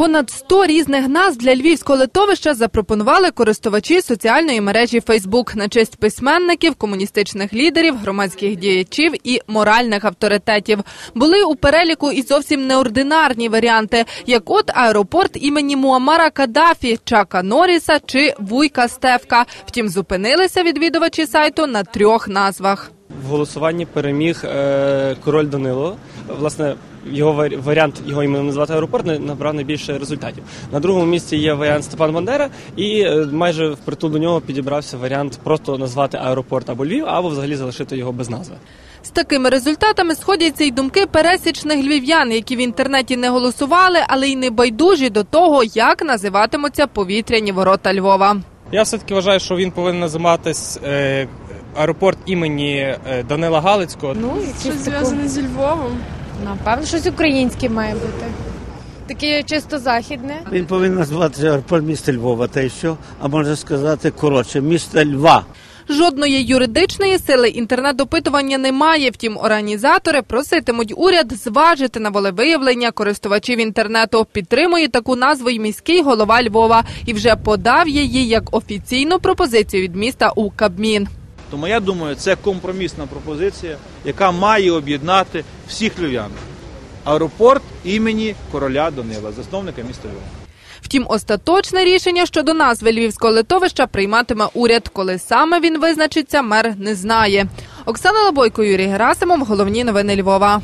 Понад 100 різних назв для львівського литовища запропонували користувачі соціальної мережі Фейсбук на честь письменників, комуністичних лідерів, громадських діячів і моральних авторитетів. Були у переліку і зовсім неординарні варіанти, як от аеропорт імені Муамара Каддафі, Чака Норріса чи Вуйка Стевка. Втім, зупинилися відвідувачі сайту на трьох назвах. В голосуванні переміг е, король Данило. Власне, його варі- варіант його іменно назвати аеропорт не- набрав найбільше результатів. На другому місці є варіант Степан Бандера, і е, майже впритул до нього підібрався варіант просто назвати аеропорт або Львів, або взагалі залишити його без назви. З такими результатами сходяться й думки пересічних львів'ян, які в інтернеті не голосували, але й не байдужі до того, як називатимуться повітряні ворота Львова. Я все-таки вважаю, що він повинен називатись е, аеропорт імені е, Данила Галицького. Ну, Щось зв'язане зі Львовом. Напевно, щось українське має бути. Таке чисто західне. Він повинен називатися аеропорт міста Львова, та й що, а можна сказати коротше, міста Льва. Жодної юридичної сили інтернет-опитування немає. Втім, організатори проситимуть уряд зважити на волевиявлення користувачів інтернету. Підтримує таку назву й міський голова Львова і вже подав її як офіційну пропозицію від міста у Кабмін. Тому я думаю, це компромісна пропозиція, яка має об'єднати всіх львів'ян. Аеропорт імені короля Данила, засновника міста Львова. Втім, остаточне рішення щодо назви львівського литовища прийматиме уряд. Коли саме він визначиться, мер не знає. Оксана Лобойко, Юрій Герасимов. Головні новини Львова.